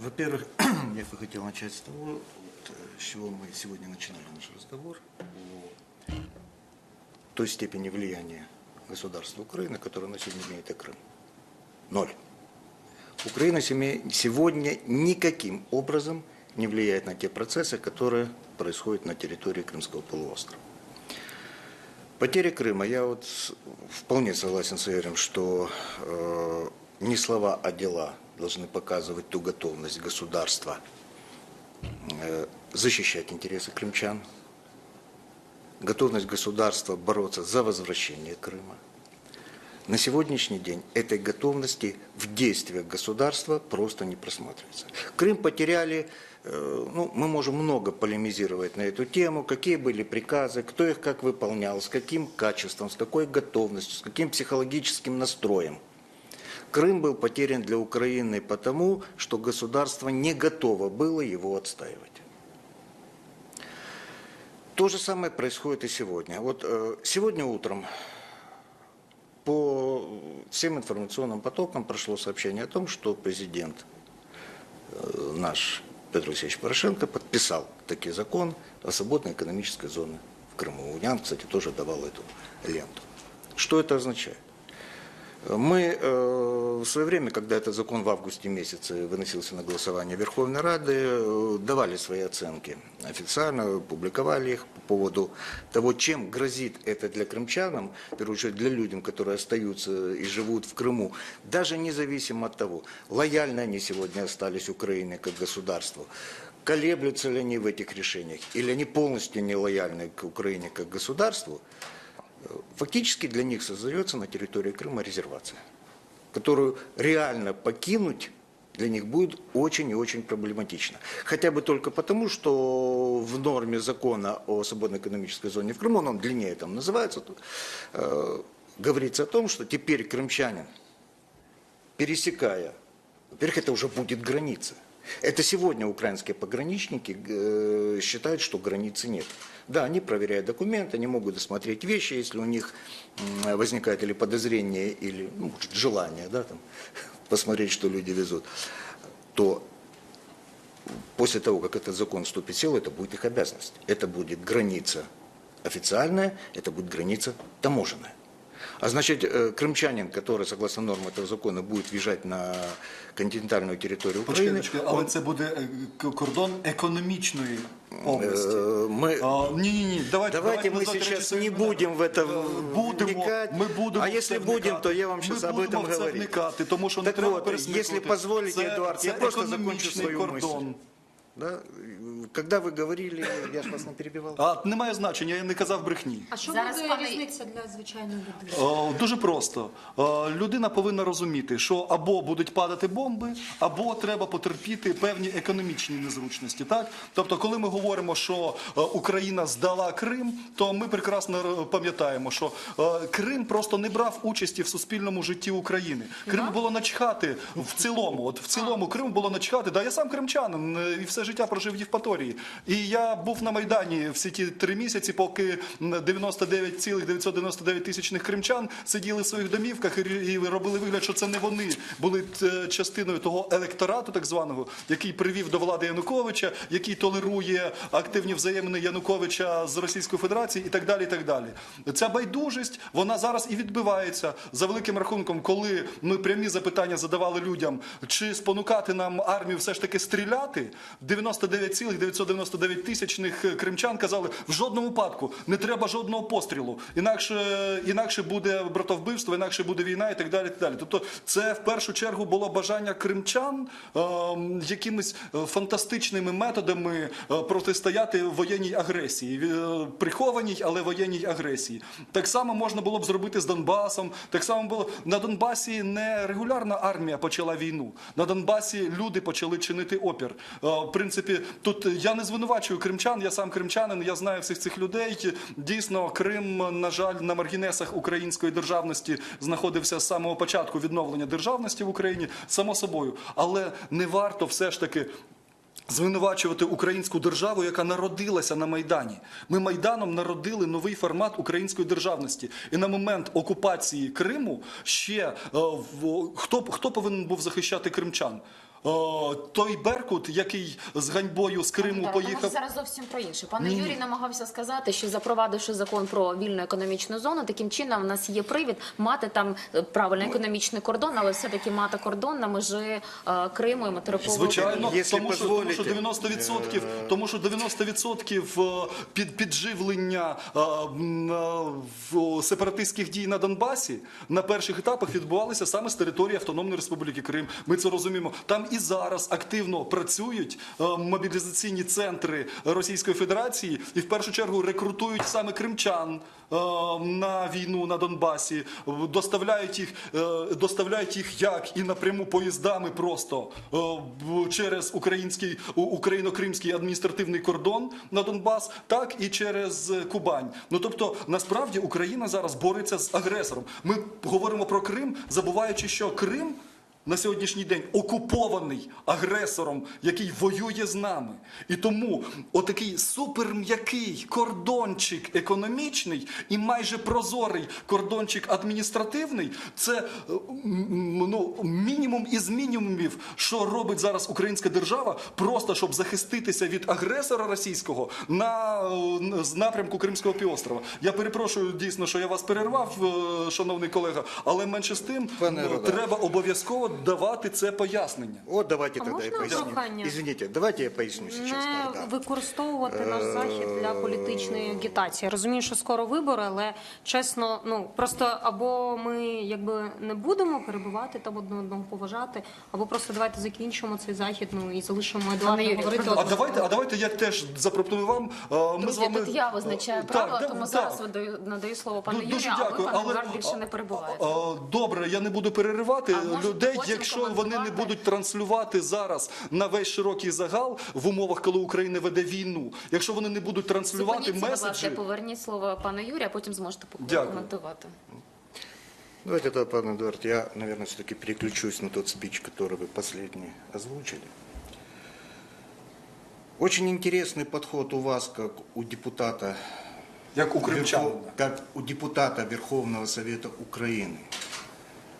Во-первых, я бы хотел начать с того, э, с чего мы сегодня начинали наш разговор, о той степени влияния государства Украины, которое на сегодня имеет на Крым. Ноль. Украина сегодня никаким образом не влияет на те процессы, которые происходят на территории Крымского полуострова. Потеря Крыма, я вот вполне согласен с Игорем, что э, не слова, а дела должны показывать ту готовность государства э, защищать интересы крымчан, готовность государства бороться за возвращение Крыма. На сегодняшний день этой готовности в действиях государства просто не просматривается. Крым потеряли, э, ну, мы можем много полемизировать на эту тему, какие были приказы, кто их как выполнял, с каким качеством, с какой готовностью, с каким психологическим настроем. Крым был потерян для Украины потому, что государство не готово было его отстаивать. То же самое происходит и сегодня. Вот э, сегодня утром по всем информационным потокам прошло сообщение о том, что президент э, наш Петр Алексеевич Порошенко подписал таки закон о свободной экономической зоне в Крыму. Унян, кстати, тоже давал эту ленту. Что это означает? Мы э, в свое время, когда этот закон в августе месяце выносился на голосование Верховной Рады, э, давали свои оценки официально, публиковали их по поводу того, чем грозит это для крымчанам, в первую очередь для людям, которые остаются и живут в Крыму, даже независимо от того, лояльны они сегодня остались Украине как государству, колеблются ли они в этих решениях, или они полностью не лояльны к Украине как государству, фактически для них создается на территории Крыма резервация, которую реально покинуть для них будет очень и очень проблематично. Хотя бы только потому, что в норме закона о свободной экономической зоне в Крыму, он длиннее там называется, э, говорится о том, что теперь крымчанин, пересекая, во-первых, это уже будет граница. Это сегодня украинские пограничники э, считают, что границы нет. Да, они проверяют документы, они могут досмотреть вещи, если у них возникает или подозрение, или ну, желание да, там, посмотреть, что люди везут, то после того, как этот закон вступит в силу, это будет их обязанность. Это будет граница официальная, это будет граница таможенная. А значит, э, крымчанин, который, согласно нормам этого закона, будет въезжать на континентальную территорию Почекайте, Украины, почекайте, але це буде е, к- кордон економічної області. э, мы А, ні, ні, ні, давайте, Давайте мы назвати речі сейчас своїми не именами. будем в это Е, будемо, вникать. Ми будемо а в це если будем, вникати. то я вам сейчас ми об будемо этом в це говорить. вникати, тому що не Так треба вот, пересмикувати. если позволите, Це- Эдуард, це я просто закончу економічний свою кордон. мысль. Да? Когда вы говорили, я же вас не перебивал. А немає значення, я не казав брехні. А що Зараз, буде пане- різниця для звичайної людини? Дуже просто. Людина повинна розуміти, що або будуть падати бомби, або треба потерпіти певні економічні незручності. Так, тобто, коли ми говоримо, що е, Україна здала Крим, то ми прекрасно р- пам'ятаємо, що е, Крим просто не брав участі в суспільному житті України. Крим було начхати в цілому. От в цілому Крим було начхати. Да, я сам кримчанин е, і все життя прожив в Євпаторії. І я був на майдані всі ті три місяці, поки м, 99,999 тисячних кримчан сиділи в своїх домівках і і робили вигляд, що це не вони були е, частиною того електорату, так званого, який привів до влади Януковича, який толерує активні взаємини Януковича з Російською Федерацією і так далі. І так далі. Ця байдужість вона зараз і відбивається за великим рахунком, коли ми прямі запитання задавали людям, чи спонукати нам армію все ж таки стріляти. 99,999 тисячних кримчан казали в жодному випадку не треба жодного пострілу. Інакше інакше буде братовбивство, інакше буде війна і так далі. і так далі. Тобто, це в першу чергу було бажання кримчан ем, якимись е, фантастичними методами е, протистояти воєнній агресії, е, прихованій, але воєнній агресії. Так само можна було б зробити з Донбасом. Так само було на Донбасі не регулярна армія почала війну. На Донбасі люди почали чинити опір. Принципі, тут я не звинувачую кримчан, я сам кримчанин, я знаю всіх цих людей. Дійсно, Крим, на жаль, на маргінесах української державності знаходився з самого початку відновлення державності в Україні, само собою. Але не варто все ж таки. Звинувачувати українську державу, яка народилася на майдані. Ми майданом народили новий формат української державності. І на момент окупації Криму ще е, хто хто повинен був захищати кримчан? О, той Беркут, який з ганьбою з Криму Так, тому поїхав. зараз зовсім про інше. Пане Ні-ні. Юрій намагався сказати, що запровадивши закон про вільну економічну зону, таким чином в нас є привід мати там е, правильно економічний кордон, але все-таки мати кордон на межі е, Криму і материкового Звичайно, Якщо тому що, тому що дозволите, 90%, тому що 90% е, під, підживлення е, м, е, в- сепаратистських дій на Донбасі на перших етапах відбувалися саме з території Автономної Республіки Крим. Ми це розуміємо. Там і зараз активно працюють е, мобілізаційні центри Російської Федерації і в першу чергу рекрутують саме кримчан е, на війну на Донбасі, доставляють їх, е, доставляють їх як і напряму поїздами просто через український україно-кримський адміністративний кордон на Донбас, так і через Кубань. Ну тобто, насправді Україна зараз бореться з агресором. Ми говоримо про Крим, забуваючи, що Крим. На сьогоднішній день окупований агресором, який воює з нами. І тому отакий суперм'який кордончик економічний і майже прозорий кордончик адміністративний це е, ну, мінімум із мінімумів, що робить зараз українська держава, просто щоб захиститися від агресора російського на е, з напрямку Кримського півострова. Я перепрошую дійсно, що я вас перервав, е, шановний колега, але менше з тим Пане треба обов'язково давати це пояснення. Вот давайте А тогда я можна поясню. прохання? Извините, давайте я поясню сейчас. не тогда. використовувати наш захід для політичної агітації. Я розумію, що скоро вибори, але чесно, ну просто або ми якби не будемо перебувати там одне одного поважати, або просто давайте закінчимо цей захід. Ну і залишимо Едуарда Юрій, говорити. А давайте, а давайте я теж запропоную вам. е, Ми з Друзі, вами тут я визначаю Так, правила, да, тому зараз видаю, надаю слово пану Ду- Юрію, а ви, пане Едуард, більше не перебуваєте. а, а, добре. Я не буду переривати А можете людей, потім якщо вони не коментувати? будуть транслювати зараз на весь широкий загал в умовах, коли Україна веде війну. Якщо вони не будуть транслювати Зупиніться, будь ласка, меседжі. поверніть слово пану Юрію, а потім зможете Дякую. коментувати. Давайте тогда, пан Эдуард, я, наверное, все-таки переключусь на тот спич, который вы последний озвучили. Очень интересный подход у вас, как у депутата, Як у кримчан. Верхов- как у депутата Верховного Совета Украины,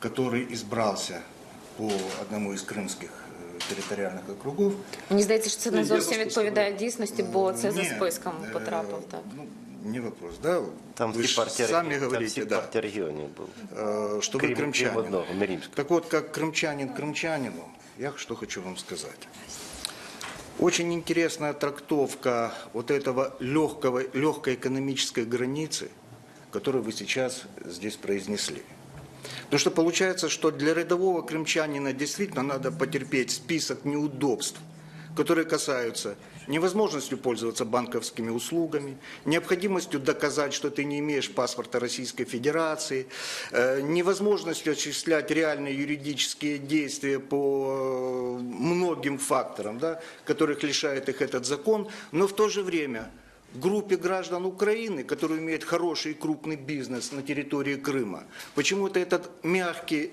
который избрался по одному из крымских э, территориальных округов. Мені здається, що це не Ні, є зовсім за списком, відповідає дійсності, бо це за Нет, списком э, потрапив. Так. Ну, не вопрос, да? Там Вы всі ж партії, сами там говорите, всі да. партії регіонів були. э, что Крім- вы крім крымчанин. одного, Миримського. Так вот, как крымчанин крымчанину, я что хочу вам сказать. Очень интересная трактовка вот этого легкого, легкой экономической границы, которую вы сейчас здесь произнесли. Потому что получается, что для рядового крымчанина действительно надо потерпеть список неудобств, которые касаются невозможностью пользоваться банковскими услугами, необходимостью доказать, что ты не имеешь паспорта Российской Федерации, э, невозможностью осуществлять реальные юридические действия по э, многим факторам, да, которых лишает их этот закон, но в то же время группе граждан Украины, которые имеют хороший и крупный бизнес на территории Крыма, почему-то этот мягкий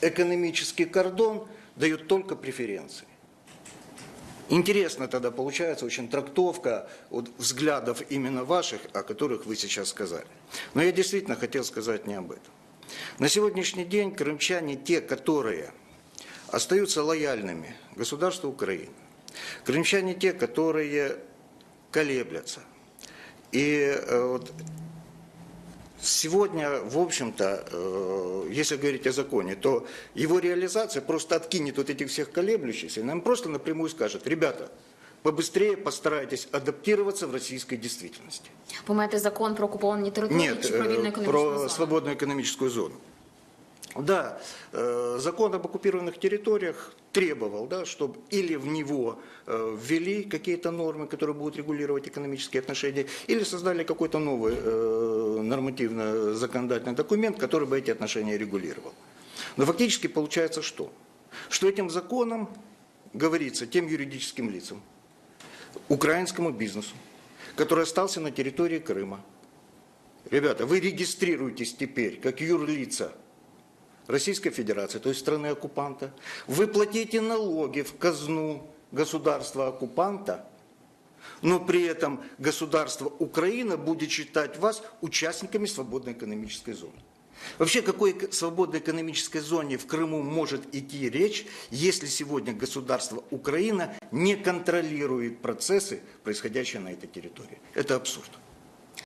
экономический кордон дает только преференции. Интересно тогда получается очень трактовка вот, взглядов именно ваших, о которых вы сейчас сказали. Но я действительно хотел сказать не об этом. На сегодняшний день крымчане те, которые остаются лояльными государству Украины. Крымчане те, которые колеблятся. И э, вот Сегодня, в общем-то, э, если говорить о законе, то его реализация просто откинет вот этих всех колеблющихся и нам просто напрямую скажет, ребята, побыстрее постарайтесь адаптироваться в российской действительности. Ви маєте закон про окуповані території Нет, чи про вільну э, економічну про зону? свободную экономическую зону. Да, э, закон об оккупированных территориях требовал, да, чтобы или в него э, ввели какие-то нормы, которые будут регулировать экономические отношения, или создали какой-то новый э, нормативно-законодательный документ, который бы эти отношения регулировал. Но фактически получается что? Что этим законом говорится тем юридическим лицам, украинскому бизнесу, который остался на территории Крыма. Ребята, вы регистрируетесь теперь как юрлица Российской Федерации, то есть страны оккупанта. Вы платите налоги в казну государства-оккупанта, но при этом государство Украина будет считать вас участниками свободной экономической зоны. Вообще, какой свободной экономической зоне в Крыму может идти речь, если сегодня государство Украина не контролирует процессы, происходящие на этой территории? Это абсурд.